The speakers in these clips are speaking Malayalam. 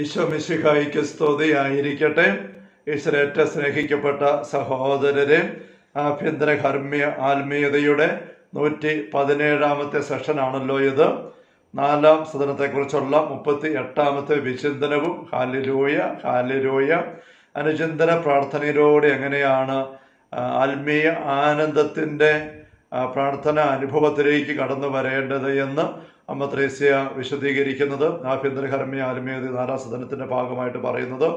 ഈശോ മിശിഹായിക്ക് സ്തുതിയായിരിക്കട്ടെ. ഈശ്വരേറ്റ സ്നേഹിക്കപ്പെട്ട സഹോദരരെ ആഭ്യന്തര കർമ്മ്യ ആത്മീയതയുടെ നൂറ്റി പതിനേഴാമത്തെ സെഷനാണല്ലോ ഇത്. നാലാം സദനത്തെക്കുറിച്ചുള്ള മുപ്പത്തി എട്ടാമത്തെ വിചിന്തനവും ഹാലിലൂയ ഹാലിലൂയ അനുചിന്തന പ്രാർത്ഥനയിലൂടെ എങ്ങനെയാണ് ആത്മീയ ആനന്ദത്തിന്റെ പ്രാർത്ഥന അനുഭവത്തിലേക്ക് കടന്നു വരേണ്ടത് എന്ന് അമ്മ ത്രേസ്യ വിശദീകരിക്കുന്നത്. ആഭ്യന്തര കർമ്മി ആത്മീയത നാരാസദനത്തിന്റെ ഭാഗമായിട്ട് പറയുന്നത്.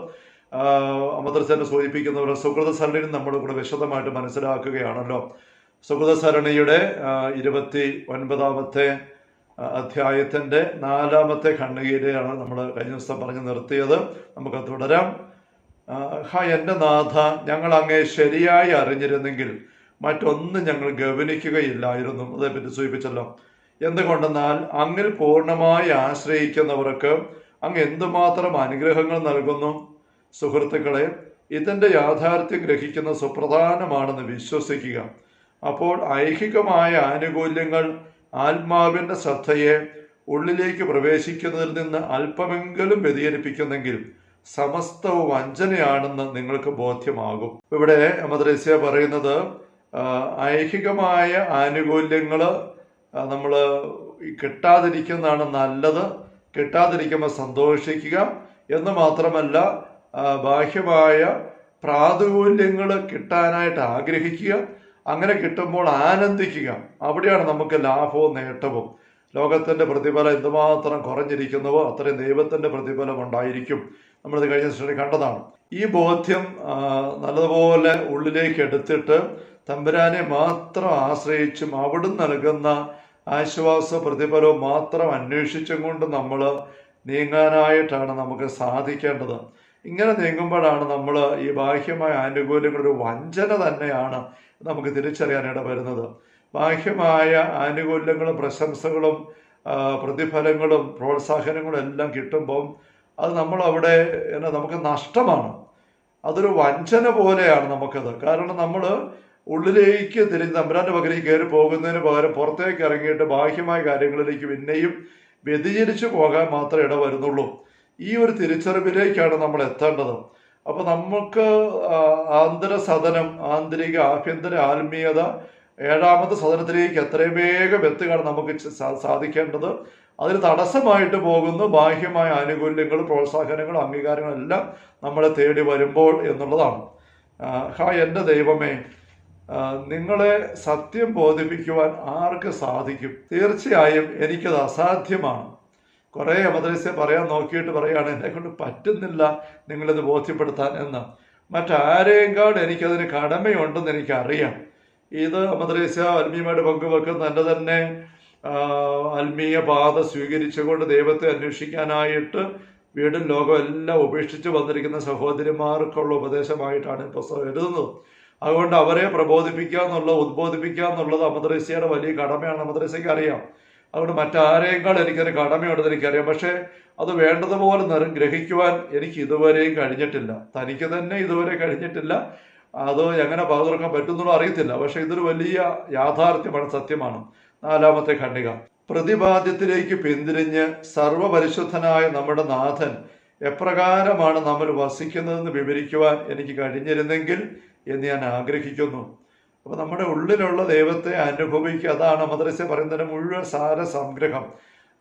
ത്രേസ്യനെ സൂചിപ്പിക്കുന്നവർ സുഹൃത സരണിയിൽ നമ്മൾ കൂടെ വിശദമായിട്ട് മനസ്സിലാക്കുകയാണല്ലോ. സുഹൃത സരണിയുടെ ഇരുപത്തി ഒൻപതാമത്തെ അധ്യായത്തിന്റെ നാലാമത്തെ ഖണ്ഡികയിലെയാണ് നമ്മൾ കഴിഞ്ഞ ദിവസം പറഞ്ഞു നിർത്തിയത്. നമുക്ക് തുടരാം. ഹാ എന്റെ നാഥ ഞങ്ങൾ അങ്ങേ ശരിയായി അറിഞ്ഞിരുന്നെങ്കിൽ മറ്റൊന്നും ഞങ്ങൾ ഗവനിക്കുകയില്ലായിരുന്നു. അതേപ്പറ്റി സൂചിപ്പിച്ചല്ലോ. എന്തുകൊണ്ടെന്നാൽ അങ്ങിൽ പൂർണമായി ആശ്രയിക്കുന്നവർക്ക് അങ്ങ് എന്തുമാത്രം അനുഗ്രഹങ്ങൾ നൽകുന്നു? സുഹൃത്തുക്കളെ ഇതിന്റെ യാഥാർത്ഥ്യം ഗ്രഹിക്കുന്ന സുപ്രധാനമാണെന്ന് വിശ്വസിക്കുക. അപ്പോൾ ഐഹികമായ ആനുകൂല്യങ്ങൾ ആത്മാവിന്റെ ശ്രദ്ധയെ ഉള്ളിലേക്ക് പ്രവേശിക്കുന്നതിൽ നിന്ന് അല്പമെങ്കിലും വ്യതിചരിപ്പിക്കുന്നെങ്കിൽ സമസ്തവും വഞ്ചനയാണെന്ന് നിങ്ങൾക്ക് ബോധ്യമാകും. ഇവിടെ അമദ്രസ്യ പറയുന്നത് ഐഹികമായ ആനുകൂല്യങ്ങൾ നമ്മൾ കിട്ടാതിരിക്കുന്നതാണ് നല്ലത്. കിട്ടാതിരിക്കുമ്പോൾ സന്തോഷിക്കുക. എന്ന് മാത്രമല്ല ബാഹ്യമായ പ്രാതികൂല്യങ്ങൾ കിട്ടാനായിട്ട് ആഗ്രഹിക്കുക. അങ്ങനെ കിട്ടുമ്പോൾ ആനന്ദിക്കുക. അവിടെയാണ് നമുക്ക് ലാഭവും നേട്ടവും. ലോകത്തിന്റെ പ്രതിഫലം എന്തുമാത്രം കുറഞ്ഞിരിക്കുന്നുവോ അത്രയും ദൈവത്തിന്റെ പ്രതിഫലം ഉണ്ടായിരിക്കും. നമ്മളിത് കഴിഞ്ഞ ശ്രേണി കണ്ടതാണ്. ഈ ബോധ്യം നല്ലതുപോലെ ഉള്ളിലേക്ക് എടുത്തിട്ട് തമ്പുരാനെ മാത്രം ആശ്രയിച്ചും അവിടുന്ന് നൽകുന്ന ആശ്വാസ പ്രതിഫലവും മാത്രം അന്വേഷിച്ചും കൊണ്ട് നമ്മൾ നീങ്ങാനായിട്ടാണ് നമുക്ക് സാധിക്കേണ്ടത്. ഇങ്ങനെ നീങ്ങുമ്പോഴാണ് നമ്മൾ ഈ ബാഹ്യമായ ആനുകൂല്യങ്ങളൊരു വഞ്ചന തന്നെയാണ് നമുക്ക് തിരിച്ചറിയാനായിട്ട് വരുന്നത് ബാഹ്യമായ ആനുകൂല്യങ്ങളും പ്രശംസകളും പ്രതിഫലങ്ങളും പ്രോത്സാഹനങ്ങളും എല്ലാം കിട്ടുമ്പം അത് നമ്മൾ അവിടെ എന്നാ നമുക്ക് നഷ്ടമാണ്. അതൊരു വഞ്ചന പോലെയാണ് നമുക്കത്. കാരണം നമ്മൾ ഉള്ളിലേക്ക് തിരിഞ്ഞ് തമ്പുരാന്റെ പകലേക്ക് കയറി പോകുന്നതിന് പകരം പുറത്തേക്ക് ഇറങ്ങിയിട്ട് ബാഹ്യമായ കാര്യങ്ങളിലേക്ക് പിന്നെയും വ്യതിചരിച്ചു പോകാൻ മാത്രമേ ഇട വരുന്നുള്ളൂ ഈ ഒരു തിരിച്ചറിവിലേക്കാണ് നമ്മൾ എത്തേണ്ടത്. അപ്പൊ നമുക്ക് ആന്തര സദനം ആന്തരിക ആഭ്യന്തര ആത്മീയത ഏഴാമത്തെ സദനത്തിലേക്ക് എത്രയും വേഗം എത്തുകയാണ് നമുക്ക് സാധിക്കേണ്ടത്. അതിന് തടസ്സമായിട്ട് പോകുന്ന ബാഹ്യമായ ആനുകൂല്യങ്ങളും പ്രോത്സാഹനങ്ങളും അംഗീകാരങ്ങളും എല്ലാം നമ്മളെ തേടി വരുമ്പോൾ എന്നുള്ളതാണ്. ഹായ് എന്റെ ദൈവമേ നിങ്ങളെ സത്യം ബോധിപ്പിക്കുവാൻ ആർക്ക് സാധിക്കും? തീർച്ചയായും എനിക്കത് അസാധ്യമാണ്. കുറേ മദ്രസ പറയാൻ നോക്കിയിട്ട് പറയാണ് എന്നെ കൊണ്ട് പറ്റുന്നില്ല നിങ്ങളിത് ബോധ്യപ്പെടുത്താൻ എന്ന്. മറ്റാരെയും എനിക്കതിന് കടമയുണ്ടെന്ന് എനിക്കറിയാം. ഇത് മദ്രസ ആത്മീയമായിട്ട് പങ്കുവെക്കുന്ന എന്റെ തന്നെ ആത്മീയ പാത സ്വീകരിച്ചുകൊണ്ട് ദൈവത്തെ അന്വേഷിക്കാനായിട്ട് വീടും ലോകം എല്ലാം ഉപേക്ഷിച്ച് വന്നിരിക്കുന്ന സഹോദരിമാർക്കുള്ള ഉപദേശമായിട്ടാണ് ഈ പുസ്തകം എഴുതുന്നത്. അതുകൊണ്ട് അവരെ പ്രബോധിപ്പിക്കുക എന്നുള്ളത് ഉദ്ബോധിപ്പിക്കുക എന്നുള്ളത് അമദ്രസയുടെ വലിയ കടമയാണ്. അമദ്രസയ്ക്ക് അറിയാം. അതുകൊണ്ട് മറ്റാരേക്കാൾ എനിക്കൊരു കടമയുണ്ടെന്ന് എനിക്കറിയാം. പക്ഷേ അത് വേണ്ടതുപോലെ ഗ്രഹിക്കുവാൻ എനിക്ക് ഇതുവരെയും കഴിഞ്ഞിട്ടില്ല. തനിക്ക് തന്നെ ഇതുവരെ കഴിഞ്ഞിട്ടില്ല. അത് എങ്ങനെ പകർക്കാൻ പറ്റുന്നുള്ള അറിയത്തില്ല. പക്ഷെ ഇതൊരു വലിയ യാഥാർത്ഥ്യമാണ് സത്യമാണ്. നാലാമത്തെ ഖണ്ഡിക. പ്രതിപാദ്യത്തിലേക്ക് പിന്തിരിഞ്ഞ് സർവപരിശുദ്ധനായ നമ്മുടെ നാഥൻ എപ്രകാരമാണ് നമ്മൾ വസിക്കുന്നതെന്ന് വിവരിക്കുവാൻ എനിക്ക് കഴിഞ്ഞിരുന്നെങ്കിൽ എന്ന് ഞാൻ ആഗ്രഹിക്കുന്നു. അപ്പോൾ നമ്മുടെ ഉള്ളിലുള്ള ദൈവത്തെ അനുഭവിക്കുക അതാണ് മദ്രസ പറയുന്നതിന് മുഴുവൻ സാര സംഗ്രഹം.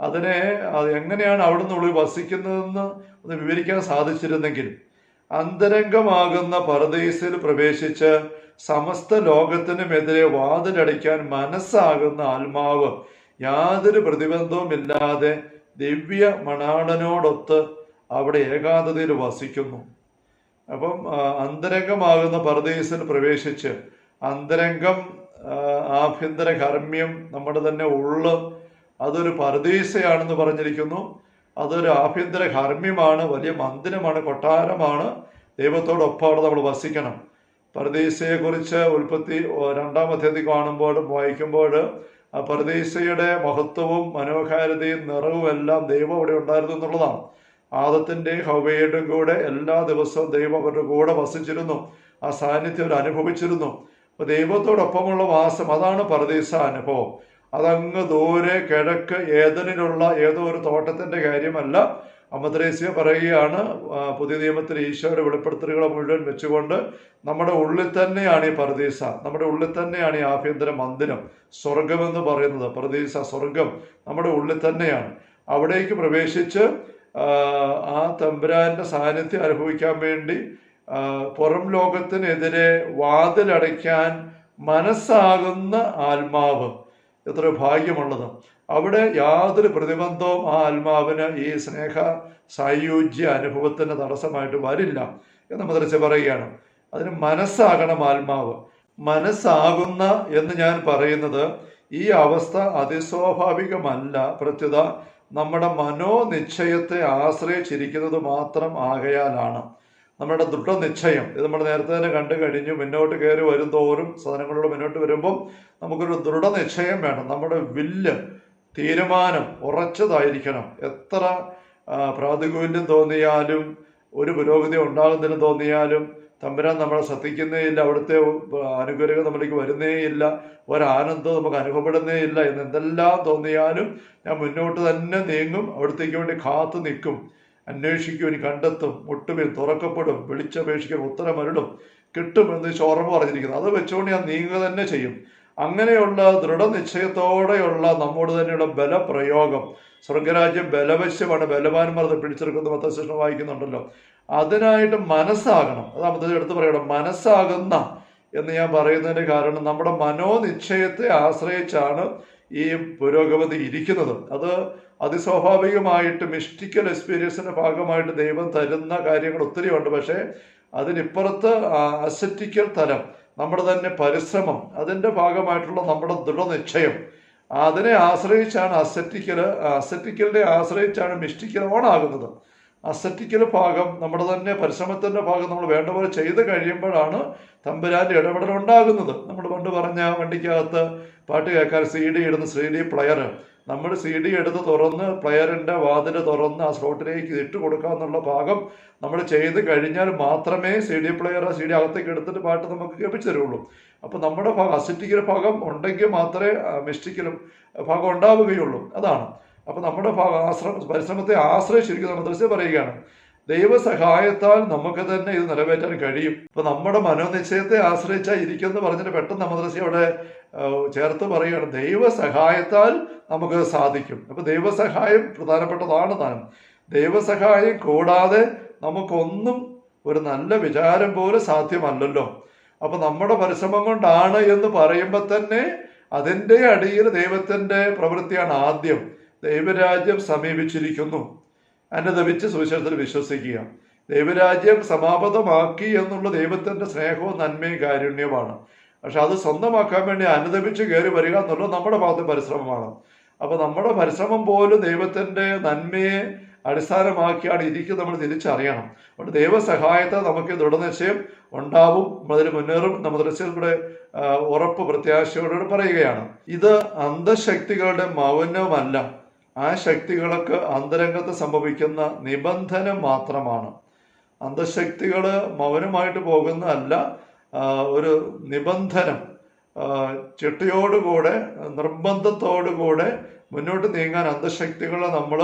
അതിനെ അത് എങ്ങനെയാണ് അവിടെ ഉള്ളിൽ വസിക്കുന്നതെന്ന് ഒന്ന് വിവരിക്കാൻ സാധിച്ചിരുന്നെങ്കിൽ അന്തരംഗമാകുന്ന പരദേശിൽ പ്രവേശിച്ച് സമസ്ത ലോകത്തിനുമെതിരെ വാതിലടിക്കാൻ മനസ്സാകുന്ന ആത്മാവ് യാതൊരു പ്രതിബന്ധവുമില്ലാതെ ദിവ്യ മണാളനോടൊത്ത് അവിടെ ഏകാന്തതയിൽ വസിക്കുന്നു. അപ്പം അന്തരംഗമാകുന്ന പരദേശയിൽ പ്രവേശിച്ച് അന്തരംഗം ആഭ്യന്തര കർമ്മ്യം നമ്മുടെ തന്നെ ഉള്ള് അതൊരു പരദേശയാണെന്ന് പറഞ്ഞിരിക്കുന്നു. അതൊരു ആഭ്യന്തര കർമ്മ്യമാണ് വലിയ മന്ദിരമാണ് കൊട്ടാരമാണ്. ദൈവത്തോടൊപ്പം നമ്മൾ വസിക്കണം. പരദേശയെക്കുറിച്ച് ഉൽപ്പത്തി രണ്ടാം അധ്യായത്തിൽ കാണുമ്പോൾ വായിക്കുമ്പോൾ ആ പരദേശയുടെ മഹത്വവും മനോഹാരിതയും നിറവും എല്ലാം ദൈവം അവിടെ ഉണ്ടായിരുന്നു എന്നുള്ളതാണ്. ആദത്തിന്റെ ഹവയുടെയും കൂടെ എല്ലാ ദിവസവും ദൈവം അവരുടെ കൂടെ വസിച്ചിരുന്നു. ആ സാന്നിധ്യം അവർ അനുഭവിച്ചിരുന്നു. അപ്പൊ ദൈവത്തോടൊപ്പമുള്ള വാസം അതാണ് പരദീസ അനുഭവം. അതങ്ങ് ദൂരെ കിഴക്ക് ഏതനിലുള്ള ഏതോ ഒരു തോട്ടത്തിന്റെ കാര്യമല്ല. അമ്മദ്രേസ്യ പറയുകയാണ് പുതിയ നിയമത്തിൽ ഈശോയുടെ വെളിപ്പെടുത്തലുകളെ മുഴുവൻ വെച്ചുകൊണ്ട് നമ്മുടെ ഉള്ളിൽ തന്നെയാണ് ഈ പരദീസ. നമ്മുടെ ഉള്ളിൽ തന്നെയാണ് ഈ ആഭ്യന്തര മന്ദിരം സ്വർഗമെന്ന് പറയുന്നത്. പരദീസ സ്വർഗം നമ്മുടെ ഉള്ളിൽ തന്നെയാണ്. അവിടേക്ക് പ്രവേശിച്ച് ആ, തമ്പുരാന്റെ സാന്നിധ്യം അനുഭവിക്കാൻ വേണ്ടി പുറം ലോകത്തിനെതിരെ വാതിലടയ്ക്കാൻ മനസ്സാകുന്ന ആത്മാവ്. എത്ര ഭാഗ്യമുള്ളത്. അവിടെ യാതൊരു പ്രതിബന്ധവും ആ ആത്മാവിന് ഈ സ്നേഹ സായുജ്യ അനുഭവത്തിന് തടസ്സമായിട്ട് വരില്ല എന്ന് മദ്രസ പറയുകയാണ്. അതിന് മനസ്സാകണം ആത്മാവ്. മനസ്സാകുന്ന എന്ന് ഞാൻ പറയുന്നത് ഈ അവസ്ഥ അതിസ്വാഭാവികമല്ല പ്രത്യുത നമ്മുടെ മനോനിശ്ചയത്തെ ആശ്രയിച്ചിരിക്കുന്നത് മാത്രം ആകയാലാണ്. നമ്മുടെ ദൃഢനിശ്ചയം ഇത് നമ്മൾ നേരത്തെ തന്നെ കണ്ടു കഴിഞ്ഞു മുന്നോട്ട് കയറി വരും തോറും സാധനങ്ങളോട് മുന്നോട്ട് വരുമ്പം നമുക്കൊരു ദൃഢനിശ്ചയം വേണം. നമ്മുടെ വില്ല് തീരുമാനം ഉറച്ചതായിരിക്കണം. എത്ര പ്രാതികൂല്യം തോന്നിയാലും ഒരു പുരോഗതി ഉണ്ടാകുന്നതിന് തോന്നിയാലും തമ്പുരാൻ നമ്മളെ ശ്രദ്ധിക്കുന്നേയില്ല അവിടുത്തെ അനുഗ്രഹം നമ്മളിലേക്ക് വരുന്നേയില്ല ഒരാനന്ദം നമുക്ക് അനുഭവപ്പെടുന്നേയില്ല എന്ന് എന്തെല്ലാം തോന്നിയാലും ഞാൻ മുന്നോട്ട് തന്നെ നീങ്ങും അവിടത്തേക്ക് വേണ്ടി കാത്തു നിൽക്കും അന്വേഷിക്കും ഇനി കണ്ടെത്തും മുട്ടുമിൽ തുറക്കപ്പെടും വിളിച്ചപേക്ഷിക്കും ഉത്തരമരുടും കിട്ടും എന്ന് ഓർമ്മ പറഞ്ഞിരിക്കുന്നത് അത് വെച്ചുകൊണ്ട് ഞാൻ നീങ്ങുക തന്നെ ചെയ്യും. അങ്ങനെയുള്ള ദൃഢനിശ്ചയത്തോടെയുള്ള നമ്മോട് തന്നെയുള്ള ബലപ്രയോഗം. സ്വർഗരാജ്യം ബലവശ്യമാണ് ബലവാന്മാർ അത് പിടിച്ചെടുക്കുന്ന മത്തശേഷം വായിക്കുന്നുണ്ടല്ലോ. അതിനായിട്ട് മനസ്സാകണം. അതാമത് എടുത്ത് പറയണം മനസ്സാകുന്ന എന്ന് ഞാൻ പറയുന്നതിന്റെ കാരണം നമ്മുടെ മനോനിശ്ചയത്തെ ആശ്രയിച്ചാണ് ഈ പുരോഗമതി ഇരിക്കുന്നത്. അത് അതിസ്വാഭാവികമായിട്ട് മിസ്റ്റിക്കൽ എക്സ്പീരിയൻസിന്റെ ഭാഗമായിട്ട് ദൈവം തരുന്ന കാര്യങ്ങൾ ഒത്തിരി ഉണ്ട്. പക്ഷേ അതിനിപ്പുറത്ത് അസറ്റിക്കൽ തരം നമ്മുടെ തന്നെ പരിശ്രമം അതിന്റെ ഭാഗമായിട്ടുള്ള നമ്മുടെ ദൃഢനിശ്ചയം അതിനെ ആശ്രയിച്ചാണ് അസറ്റിക്കൽ അസറ്റിക്കലിനെ ആശ്രയിച്ചാണ് മിസ്റ്റിക്കൽ ഓണാകുന്നത് അസറ്റിക്കൽ ഭാഗം നമ്മുടെ തന്നെ പരിശ്രമത്തിന്റെ ഭാഗം നമ്മൾ വേണ്ട പോലെ ചെയ്ത് കഴിയുമ്പോഴാണ് തമ്പുരാന്റെ ഇടപെടൽ ഉണ്ടാകുന്നത്. നമ്മൾ പണ്ട് പറഞ്ഞ വണ്ടിക്കകത്ത് പാട്ട് കേൾക്കാൻ സി ഡി ഇടുന്ന സി ഡി പ്ലെയർ നമ്മൾ സി ഡി എടുത്ത് തുറന്ന് പ്ലെയറിന്റെ വാതിൽ തുറന്ന് ആ സ്ലോട്ടിലേക്ക് ഇട്ട് കൊടുക്കുക എന്നുള്ള ഭാഗം നമ്മൾ ചെയ്ത് കഴിഞ്ഞാൽ മാത്രമേ C D player C D അകത്തേക്ക് എടുത്തിട്ട് പാട്ട് നമുക്ക് കേൾപ്പിച്ചു തരുള്ളൂ. അപ്പോൾ നമ്മുടെ ഭാഗം അസറ്റിക്കൽ ഭാഗം ഉണ്ടെങ്കിൽ മാത്രമേ മിസ്റ്റിക്കലും ഭാഗം ഉണ്ടാവുകയുള്ളൂ. അതാണ്. അപ്പൊ നമ്മുടെ ആശ്രമ ആശ്ര പരിശ്രമത്തെ ആശ്രയിച്ചിരിക്കുന്ന മദ്രസ പറയുകയാണ് ദൈവസഹായത്താൽ നമുക്ക് തന്നെ ഇത് നിറവേറ്റാൻ കഴിയും. ഇപ്പൊ നമ്മുടെ മനോനിശ്ചയത്തെ ആശ്രയിച്ചാൽ ഇരിക്കുമെന്ന് പറഞ്ഞിട്ട് പെട്ടെന്ന് മദ്രസ അവിടെ ചേർത്ത് പറയുകയാണ് ദൈവസഹായത്താൽ നമുക്ക് സാധിക്കും. അപ്പൊ ദൈവസഹായം പ്രധാനപ്പെട്ടതാണ് താനും. ദൈവസഹായം കൂടാതെ നമുക്കൊന്നും ഒരു നല്ല വിചാരം പോലും സാധ്യമല്ലല്ലോ. അപ്പൊ നമ്മുടെ പരിശ്രമം കൊണ്ടാണ് എന്ന് പറയുമ്പോൾ തന്നെ അതിന്റെ അടിയിൽ ദൈവത്തിന്റെ പ്രവൃത്തിയാണ് ആദ്യം. ദൈവരാജ്യം സമീപിച്ചിരിക്കുന്നു. അനുദപിച്ച് സുവിശേഷത്തിൽ വിശ്വസിക്കുക. ദൈവരാജ്യം സമാപതമാക്കി എന്നുള്ള ദൈവത്തിന്റെ സ്നേഹവും നന്മയും കാരുണ്യവുമാണ് പക്ഷെ അത് സ്വന്തമാക്കാൻ വേണ്ടി അനുദപിച്ച് കയറി വരിക എന്നുള്ളത് നമ്മുടെ ഭാഗത്തെ പരിശ്രമമാണ്. അപ്പൊ നമ്മുടെ പരിശ്രമം പോലും ദൈവത്തിന്റെ നന്മയെ അടിസ്ഥാനമാക്കിയാണ് ഇരിക്കുന്നത് നമ്മൾ തിരിച്ചറിയണം. അതുകൊണ്ട് ദൈവസഹായത്തെ നമുക്ക് ദൃഢനിശ്ചയം ഉണ്ടാവും. നമ്മളതിൽ മുന്നേറും. നമ്മൾ കൂടെ ഉറപ്പ് പ്രത്യാശയോടുകൂടി പറയുകയാണ്. ഇത് അന്ധശക്തികളുടെ മൗനമല്ല. ആ ശക്തികൾക്ക് അന്തരംഗത്ത് സംഭവിക്കുന്ന നിബന്ധന മാത്രമാണ്. അന്തശക്തികൾ മൗനമായിട്ട് പോകുന്നതല്ല ഒരു നിബന്ധനം. ചിട്ടയോടുകൂടെ നിർബന്ധത്തോടുകൂടെ മുന്നോട്ട് നീങ്ങാൻ അന്ധശക്തികളെ നമ്മൾ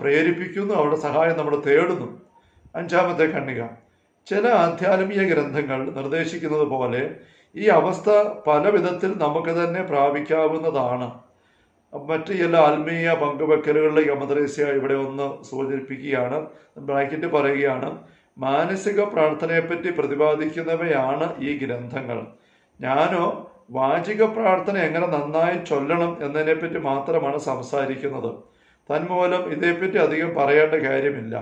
പ്രേരിപ്പിക്കുന്നു അവരുടെ സഹായം നമ്മൾ തേടുന്നു. അഞ്ചാമത്തെ കണ്ണിക ചില ആധ്യാത്മിക ഗ്രന്ഥങ്ങൾ നിർദ്ദേശിക്കുന്നത് പോലെ ഈ അവസ്ഥ പല വിധത്തിൽ നമുക്ക് തന്നെ പ്രാപിക്കാവുന്നതാണ്. മറ്റ് എല്ലാ ആത്മീയ പങ്കുവെക്കലുകളിലേക്ക് അമദ്രേസ്യ ഇവിടെ ഒന്ന് സൂചിപ്പിക്കുകയാണ് ബ്രാക്കറ്റ് പറയുകയാണ് മാനസിക പ്രാർത്ഥനയെപ്പറ്റി പ്രതിപാദിക്കുന്നവയാണ് ഈ ഗ്രന്ഥങ്ങൾ. ഞാനോ വാചിക പ്രാർത്ഥന എങ്ങനെ നന്നായി ചൊല്ലണം എന്നതിനെപ്പറ്റി മാത്രമാണ് സംസാരിക്കുന്നത്. തന്മൂലം ഇതേപ്പറ്റി അധികം പറയേണ്ട കാര്യമില്ല.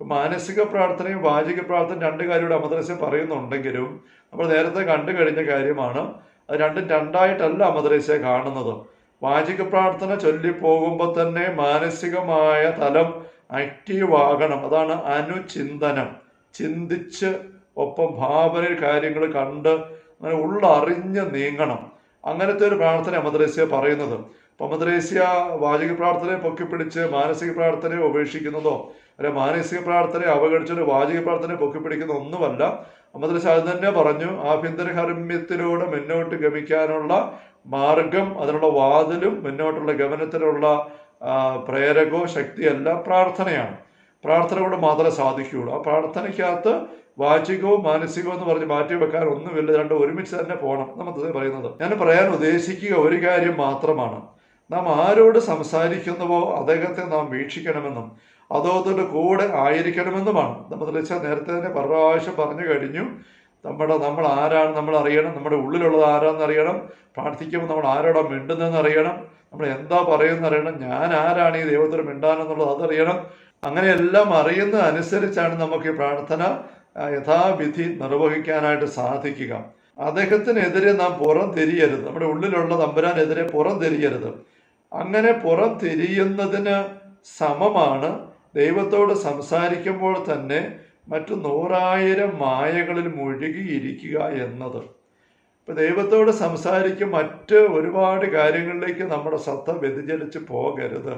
മാനസിക പ്രാർത്ഥനയും വാചിക പ്രാർത്ഥന രണ്ട് കാര്യയുടെ അമദ്രസ്യം പറയുന്നുണ്ടെങ്കിലും നമ്മൾ നേരത്തെ കണ്ടു കഴിഞ്ഞ കാര്യമാണ് അത് രണ്ടും രണ്ടായിട്ടല്ല അമദ്രസ്യ കാണുന്നത്. വാചിക പ്രാർത്ഥന ചൊല്ലിപ്പോകുമ്പോൾ തന്നെ മാനസികമായ തലം ആക്റ്റീവ് ആകണം അതാണ് അനുചിന്തനം. ചിന്തിച്ച് ഒപ്പം ഭാവനയിൽ കാര്യങ്ങൾ കണ്ട് അങ്ങനെ ഉള്ളറിഞ്ഞ് നീങ്ങണം. അങ്ങനത്തെ ഒരു പ്രാർത്ഥന അമദ്രേസ്യ പറയുന്നത്. അപ്പൊ അമദ്രേസ്യ വാചിക പ്രാർത്ഥനയെ പൊക്കിപ്പിടിച്ച് മാനസിക പ്രാർത്ഥനയെ ഉപേക്ഷിക്കുന്നതോ അല്ലെ മാനസിക പ്രാർത്ഥനയെ അവഗണിച്ചൊരു വാചിക പ്രാർത്ഥനയെ പൊക്കിപ്പിടിക്കുന്ന ഒന്നുമല്ല. അമദ്രേസ്യ അത് തന്നെ പറഞ്ഞു ആഭ്യന്തര ഹർമ്മ്യത്തിലൂടെ മുന്നോട്ട് ഗമിക്കാനുള്ള മാർഗം അതിനുള്ള വാതിലും മുന്നോട്ടുള്ള ഗമനത്തിനുള്ള പ്രേരകോ ശക്തിയല്ല പ്രാർത്ഥനയാണ്. പ്രാർത്ഥന കൊണ്ട് മാത്രമേ സാധിക്കുകയുള്ളൂ. ആ പ്രാർത്ഥനയ്ക്കകത്ത് വാചികവും മാനസികവും എന്ന് പറഞ്ഞ് മാറ്റി വെക്കാൻ ഒന്നുമില്ല. രണ്ട് ഒരുമിച്ച് തന്നെ പോകണം നമ്മൾ പറയുന്നത്. ഞാൻ പറയാൻ ഉദ്ദേശിക്കുക ഒരു കാര്യം മാത്രമാണ്. നാം ആരോട് സംസാരിക്കുന്നുവോ അദ്ദേഹത്തെ നാം വീക്ഷിക്കണമെന്നും അദ്ദേഹത്തിന്റെ കൂടെ ആയിരിക്കണമെന്നുമാണ്. നമ്മൾ നേരത്തെ തന്നെ പ്രാവശ്യം പറഞ്ഞു കഴിഞ്ഞു. നമ്മുടെ നമ്മൾ ആരാണ് നമ്മൾ അറിയണം നമ്മുടെ ഉള്ളിലുള്ളത് ആരാണെന്ന് അറിയണം പ്രാർത്ഥിക്കുമ്പോൾ നമ്മൾ ആരോടാ മിണ്ടുന്നതെന്ന് അറിയണം നമ്മൾ എന്താ പറയുന്നത് അറിയണം ഞാൻ ആരാണ് ഈ ദൈവത്തിന് മിണ്ടാനെന്നുള്ളത് അതറിയണം അങ്ങനെയെല്ലാം അറിയുന്ന അനുസരിച്ചാണ് നമുക്ക് ഈ പ്രാർത്ഥന യഥാവിധി നിർവഹിക്കാനായിട്ട് സാധിക്കുക. അദ്ദേഹത്തിനെതിരെ നാം പുറം തിരിയരുത്. നമ്മുടെ ഉള്ളിലുള്ള തമ്പുരാനെതിരെ പുറം തിരിയരുത്. അങ്ങനെ പുറം തിരിയുന്നതിന് സമമാണ് ദൈവത്തോട് സംസാരിക്കുമ്പോൾ തന്നെ മറ്റു നൂറായിരം മായകളിൽ മുഴുകിയിരിക്കുക എന്നത്. ഇപ്പം ദൈവത്തോട് സംസാരിക്കും മറ്റ് ഒരുപാട് കാര്യങ്ങളിലേക്ക് നമ്മുടെ ശ്രദ്ധ വ്യതിചലിച്ച് പോകരുത്.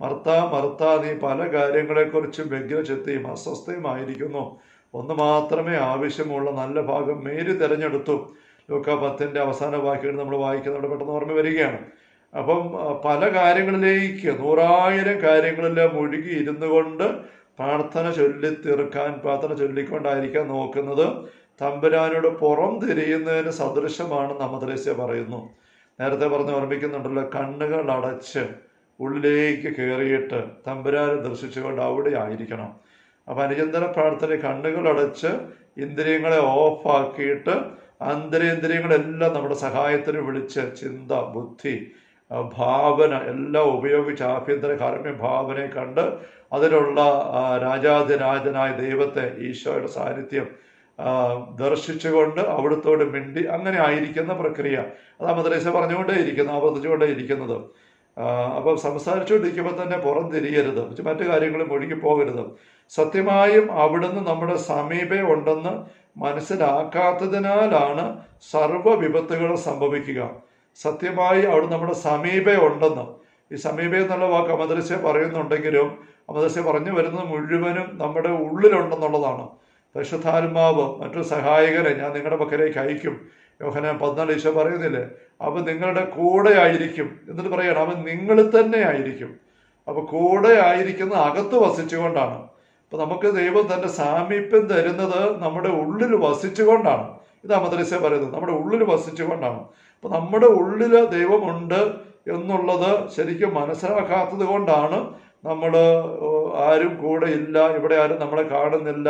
മർത്ത മർത്ത നീ പല കാര്യങ്ങളെക്കുറിച്ചും വ്യഗ്രചിത്തയും അസ്വസ്ഥയുമായിരിക്കുന്നു ഒന്ന് മാത്രമേ ആവശ്യമുള്ള നല്ല ഭാഗം മേരി തിരഞ്ഞെടുത്തു. ലൂക്ക പത്തിന്റെ അവസാന വാക്കുകൾ നമ്മൾ വായിക്കുന്നവിടെ പെട്ടെന്ന് ഓർമ്മ വരികയാണ്. അപ്പം പല കാര്യങ്ങളിലേക്ക് നൂറായിരം കാര്യങ്ങളിൽ മുഴുകി ഇരുന്നു കൊണ്ട് പ്രാർത്ഥന ചൊല്ലി തീർക്കാൻ പ്രാർത്ഥന ചൊല്ലിക്കൊണ്ടായിരിക്കാൻ നോക്കുന്നത് തമ്പുരാനോട് പുറം തിരിയുന്നതിന് സദൃശമാണ് നമ്മദ്രസ്യ പറയുന്നു. നേരത്തെ പറഞ്ഞ് ഓർമ്മിക്കുന്നുണ്ടല്ലോ കണ്ണുകൾ അടച്ച് ഉള്ളിലേക്ക് കയറിയിട്ട് തമ്പുരാനെ ദർശിച്ചുകൊണ്ട് അവിടെ ആയിരിക്കണം. അപ്പം അനുചന്തന പ്രാർത്ഥന കണ്ണുകൾ അടച്ച് ഇന്ദ്രിയങ്ങളെ ഓഫാക്കിയിട്ട് അന്തരേന്ദ്രിയങ്ങളെല്ലാം നമ്മുടെ സഹായത്തിന് വിളിച്ച് ചിന്ത ബുദ്ധി ഭാവന എല്ലാം ഉപയോഗിച്ച് ആഭ്യന്തര കർമ്മ ഭാവനയെ കണ്ട് അതിലുള്ള രാജാതിരാജനായ ദൈവത്തെ ഈശോയുടെ സാന്നിധ്യം ദർശിച്ചുകൊണ്ട് അവിടുത്തോട് മിണ്ടി അങ്ങനെ ആയിരിക്കുന്ന പ്രക്രിയ. അതാ മദ്രസ പറഞ്ഞുകൊണ്ടേ ഇരിക്കുന്നത് ആവർത്തിച്ചുകൊണ്ടേ ഇരിക്കുന്നത് അപ്പം സംസാരിച്ചുകൊണ്ടിരിക്കുമ്പോൾ തന്നെ പുറം തിരിയരുത്. മറ്റു കാര്യങ്ങളും ഒഴുകി പോകരുത്. സത്യമായും അവിടുന്ന് നമ്മുടെ സമീപേ ഉണ്ടെന്ന് മനസ്സിലാക്കാത്തതിനാലാണ് സർവ വിപത്തുകൾ സംഭവിക്കുക. സത്യമായി അവിടെ നമ്മുടെ സമീപേ ഉണ്ടെന്ന്. ഈ സമീപേ എന്നുള്ള വാക്ക് മദ്രസ പറയുന്നുണ്ടെങ്കിലും അമദ്രസ്യ പറഞ്ഞു വരുന്നത് മുഴുവനും നമ്മുടെ ഉള്ളിലുണ്ടെന്നുള്ളതാണ്. പരിശുദ്ധാത്മാവ് മറ്റു സഹായകരെ ഞാൻ നിങ്ങളുടെ പക്കലേക്ക് അയക്കും. യോഹന പതിനാല് ഈശോ പറയുന്നില്ലേ അവൻ നിങ്ങളുടെ കൂടെ ആയിരിക്കും. എന്നിട്ട് പറയണം അവൻ നിങ്ങളിൽ തന്നെ ആയിരിക്കും. അപ്പൊ കൂടെ ആയിരിക്കുന്ന അകത്ത് വസിച്ചുകൊണ്ടാണ്. അപ്പൊ നമുക്ക് ദൈവം തന്റെ സാമീപ്യം തരുന്നത് നമ്മുടെ ഉള്ളിൽ വസിച്ചുകൊണ്ടാണ്. ഇതാ മദ്രസ പറയുന്നത് നമ്മുടെ ഉള്ളിൽ വസിച്ചുകൊണ്ടാണ്. അപ്പൊ നമ്മുടെ ഉള്ളിൽ ദൈവമുണ്ട് എന്നുള്ളത് ശരിക്കും മനസ്സിലാക്കാത്തത് കൊണ്ടാണ് നമ്മൾ ആരും കൂടെ ഇല്ല ഇവിടെ ആരും നമ്മളെ കാണുന്നില്ല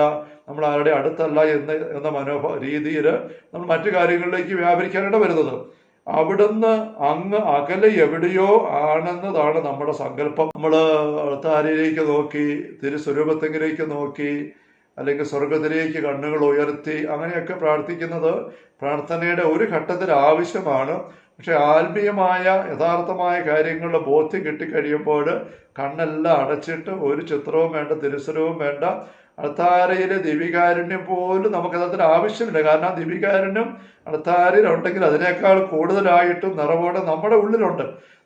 നമ്മൾ ആരുടെ അടുത്തല്ല എന്ന് എന്ന മനോഭാവ രീതിയിൽ നമ്മൾ മറ്റു കാര്യങ്ങളിലേക്ക് വ്യാപരിക്കാനാണ് വരുന്നത്. അവിടുന്ന് അങ്ങ് അകലെ എവിടെയോ ആണെന്നതാണ് നമ്മുടെ സങ്കല്പം. നമ്മൾ താരയിലേക്ക് നോക്കി തിരുസ്വരൂപത്തെങ്കിലേക്ക് നോക്കി അല്ലെങ്കിൽ സ്വർഗത്തിലേക്ക് കണ്ണുകൾ ഉയർത്തി അങ്ങനെയൊക്കെ പ്രാർത്ഥിക്കുന്നത് പ്രാർത്ഥനയുടെ ഒരു ഘട്ടത്തിൽ ആവശ്യമാണ്. പക്ഷെ ആത്മീയമായ യഥാർത്ഥമായ കാര്യങ്ങളുടെ ബോധ്യം കിട്ടിക്കഴിയുമ്പോൾ കണ്ണെല്ലാം അടച്ചിട്ട് ഒരു ചിത്രവും വേണ്ട തിരുസരവും വേണ്ട. അൾത്താരയിലെ ദിവികാരുണ്യം പോലും നമുക്ക് അതിന് ആവശ്യമില്ല. കാരണം ദിവികാരുണ്യം അൾത്താരയിൽ ഉണ്ടെങ്കിൽ അതിനേക്കാൾ കൂടുതലായിട്ടും നിറവോടെ നമ്മുടെ ഉള്ളിലുണ്ട്.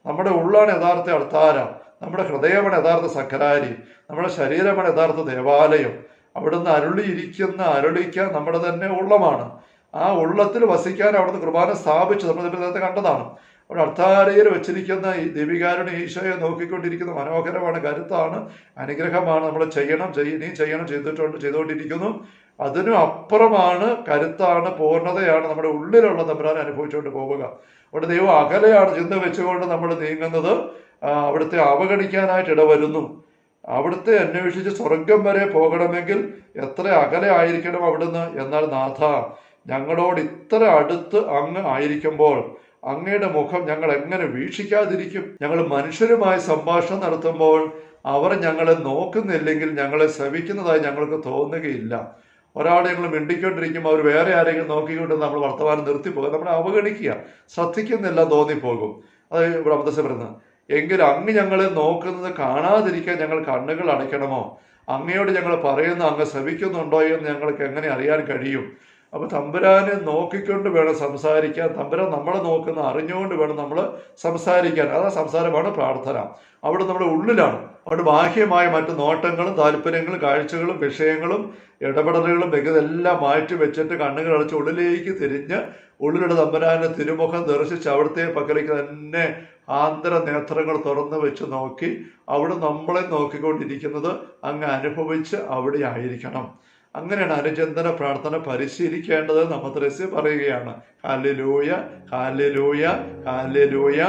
നമ്മുടെ ഉള്ളാണ് യഥാർത്ഥ അൾത്താര. നമ്മുടെ ഹൃദയമാണ് യഥാർത്ഥ സക്കരാരി നമ്മുടെ ശരീരമാണ് യഥാർത്ഥ ദേവാലയം. അവിടുന്ന് അരുളിയിരിക്കുന്ന അരുളിക്കാൻ നമ്മുടെ തന്നെ ഉള്ളമാണ്. ആ ഉള്ളത്തിൽ വസിക്കാൻ അവിടുന്ന് കുർബാന സ്ഥാപിച്ചു. നമ്മൾ നേരത്തെ കണ്ടതാണ്. അവിടെ അർത്ഥാരയിൽ വെച്ചിരിക്കുന്ന ഈ ദേവികാരുടെ ഈശോയെ നോക്കിക്കൊണ്ടിരിക്കുന്ന മനോഹരമാണ് കരുത്താണ് അനുഗ്രഹമാണ് നമ്മൾ ചെയ്യണം ചെയ്യ നീ ചെയ്യണം ചെയ്തിട്ടുണ്ട് ചെയ്തുകൊണ്ടിരിക്കുന്നു. അതിനും അപ്പുറമാണ് കരുത്താണ് പൂർണതയാണ് നമ്മുടെ ഉള്ളിലുള്ള തമ്പുരാൻ അനുഭവിച്ചുകൊണ്ട് പോവുക അവിടെ ദൈവം അകലെയാണ് ചിന്ത വെച്ചുകൊണ്ട് നമ്മൾ നീങ്ങുന്നത്. അവിടുത്തെ അവഗണിക്കാനായിട്ട് ഇടവരുന്നു അവിടുത്തെ അന്വേഷിച്ച് സ്വർഗം വരെ പോകണമെങ്കിൽ എത്ര അകലെ ആയിരിക്കണം അവിടുന്ന്? എന്നാൽ നാഥ ഞങ്ങളോട് ഇത്ര അടുത്ത് അങ്ങ് ആയിരിക്കുമ്പോൾ അങ്ങയുടെ മുഖം ഞങ്ങൾ എങ്ങനെ വീക്ഷിക്കാതിരിക്കും? ഞങ്ങൾ മനുഷ്യരുമായി സംഭാഷണം നടത്തുമ്പോൾ അവർ ഞങ്ങളെ നോക്കുന്നില്ലെങ്കിൽ ഞങ്ങളെ ശ്രവിക്കുന്നതായി ഞങ്ങൾക്ക് തോന്നുകയില്ല. ഒരാളെ ഞങ്ങൾ മിണ്ടിക്കൊണ്ടിരിക്കുമ്പോൾ അവർ വേറെ ആരെങ്കിലും നോക്കിക്കൊണ്ട് നമ്മൾ വർത്തമാനം നിർത്തിപ്പോകും. നമ്മളെ അവഗണിക്കുക. ശ്രദ്ധിക്കുന്നില്ല തോന്നിപ്പോകും. അത് ഇവിടെ അബ്ദസ് പറയുന്നത് എങ്കിൽ അങ്ങ് ഞങ്ങളെ നോക്കുന്നത് കാണാതിരിക്കാൻ ഞങ്ങൾ കണ്ണുകൾ അടയ്ക്കണമോ? അങ്ങയോട് ഞങ്ങൾ പറയുന്ന അങ്ങ് ശ്രവിക്കുന്നുണ്ടോ എന്ന് ഞങ്ങൾക്ക് എങ്ങനെ അറിയാൻ കഴിയും? അപ്പൊ തമ്പുരാനെ നോക്കിക്കൊണ്ട് വേണം സംസാരിക്കാൻ. തമ്പുരാൻ നമ്മളെ നോക്കുന്ന അറിഞ്ഞുകൊണ്ട് വേണം നമ്മൾ സംസാരിക്കാൻ. അതാ സംസാരമാണ് പ്രാർത്ഥന. അവിടെ നമ്മുടെ ഉള്ളിലാണ്. അവിടെ ബാഹ്യമായ മറ്റു നോട്ടങ്ങളും താല്പര്യങ്ങളും കാഴ്ചകളും വിഷയങ്ങളും ഇടപെടലുകളും ഇതെല്ലാം മാറ്റി വെച്ചിട്ട് കണ്ണുകൾ അടച്ച് ഉള്ളിലേക്ക് തിരിഞ്ഞ് ഉള്ളിലുള്ള തമ്പുരാനെ തിരുമുഖം ദർശിച്ച് അവിടുത്തെ പക്കലേക്ക് തന്നെ ആന്തര നേത്രങ്ങൾ തുറന്നു വെച്ച് നോക്കി അവിടെ നമ്മളെ നോക്കിക്കൊണ്ടിരിക്കുന്നത് അങ്ങ് അനുഭവിച്ച് അവിടെ ആയിരിക്കണം അങ്ങനെയാണ് അനുചന്ദന പ്രാർത്ഥന പരിശീലിക്കേണ്ടത് നമ്മത്രസ്യ പറയുകയാണ്. ഹാലിലൂയ ഹാലിലൂയ ഹാലിലൂയ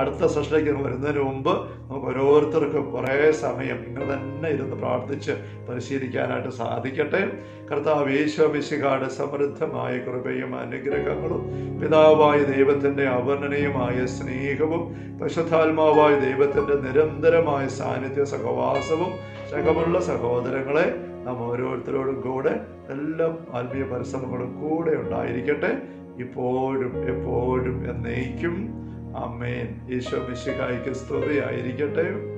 അടുത്ത സെഷനിലേക്ക് വരുന്നതിന് മുമ്പ് നമുക്ക് ഓരോരുത്തർക്കും കുറേ സമയം ഇങ്ങനെ തന്നെ ഇരുന്ന് പ്രാർത്ഥിച്ച് പരിശീലിക്കാനായിട്ട് സാധിക്കട്ടെ. കർത്താവ് യേശോമിശികാട് സമൃദ്ധമായ കൃപയും അനുഗ്രഹങ്ങളും പിതാവായ ദൈവത്തിന്റെ അവർണനീയമായ സ്നേഹവും പശുധാത്മാവായ ദൈവത്തിന്റെ നിരന്തരമായ സാന്നിധ്യ സഹവാസവും സഹമുള്ള സഹോദരങ്ങളെ നാം ഓരോരുത്തരോടും കൂടെ എല്ലാം ആത്മീയ പരിശ്രമങ്ങളും കൂടെ ഉണ്ടായിരിക്കട്ടെ. ഇപ്പോഴും എപ്പോഴും എന്നേക്കും. അമ്മേൻ ഈശോ മിശിഹായിക്ക് സ്തുതിയായിരിക്കട്ടെ.